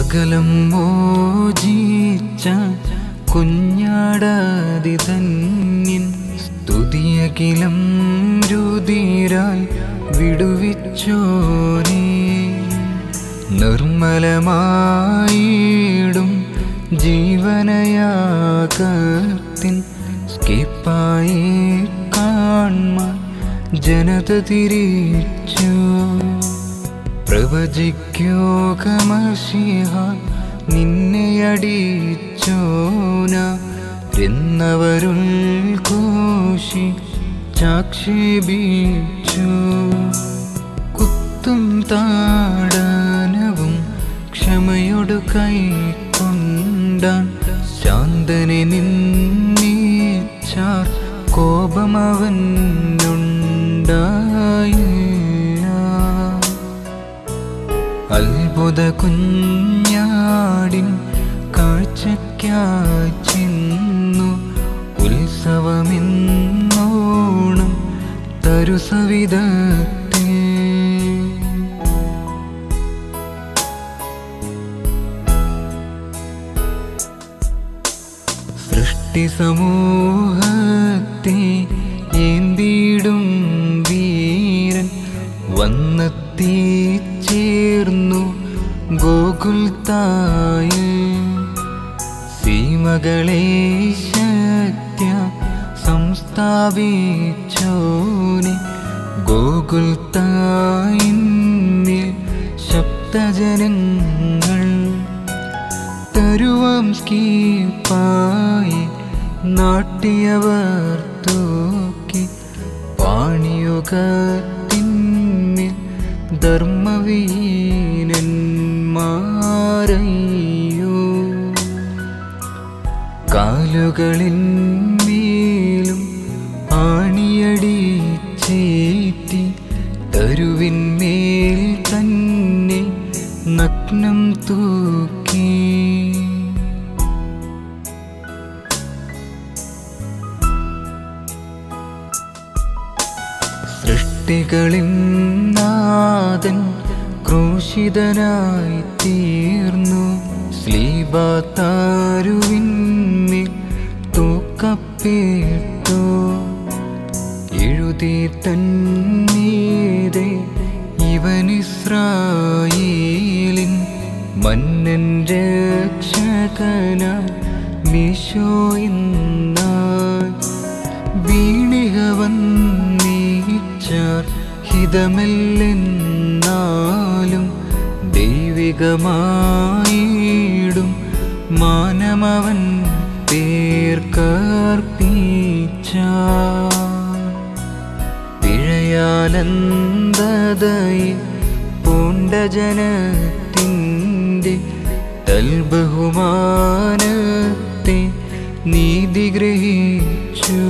സകലം മോചിച്ച കുഞ്ഞാടാതി തന്നിൻ സ്തുതിയകിലം രുതിരാൽ വിടുവിച്ചോനേ. നിർമ്മലമായിടും ജീവനയാകത്തിൻ സ്കിപ്പായി കാൺമ ജനത തിരിച്ചു. പ്രവചിക്കോകമശിഹ നിന്നെ അടിച്ചോന എന്നവരുൾ കോശി ചാക്ഷേപിച്ചു. കുത്തും താടാനവും ക്ഷമയോട് കൈക്കൊണ്ടാൻ ശാന്തനെ നിന്നീച്ചാർ കോപമവനുണ്ടായില്ല അത്ഭുത കുഞ്ഞാടിൻ കാഴ്ചയ്ക്കായി ചെന്നു. ഉത്സവമെന്നോണം തരുസവിധത്തിൽ സൃഷ്ടി സമൂഹത്തെ ഏന്തിടും വീരൻ വന്നെത്തിച്ചേർന്നു ഗോകുൽ തായിൽ സീമകളെ ശക്തി സംസ്ഥാപിച്ചോനെ. ഗോകുൽ തായിന്നിൽ ശബ്ദജനങ്ങൾ തരുവം സ്കീപ്പായി നാട്ടിയവർ തൂക്കി പാണിയുഗത്തിന്മേൽ ധർമ്മവീനന്മാരയ്യോ കാലുകളിൻ മേലും ആണിയടിച്ചേറ്റി തരുവിന്മേൽ തന്നെ നഗ്നം തൂക്കി. സൃഷ്ടികളിൻ നാഥൻ ക്രൂശിതനായി തീർന്നു സ്ലീബാത്താരുവിന്മേൽ തൂക്കപ്പെട്ടു. എഴുതി തന്നീതെ ഇവൻ ഇസ്രായേലിൻ മന്നൻ രക്ഷകന മീശോ എന്നായി വീണിക വന്നീച്ചാർ ഹിതമല്ലെന്നാലും ദൈവികമായിടും മാനമവൻ പേർക്കർപ്പിച്ച പിഴയാനന്ദതയിൽ പൂണ്ട ജനത്തിന്റെ തൽബഹുമാനത്തെ നീതി ഗ്രഹിച്ചു.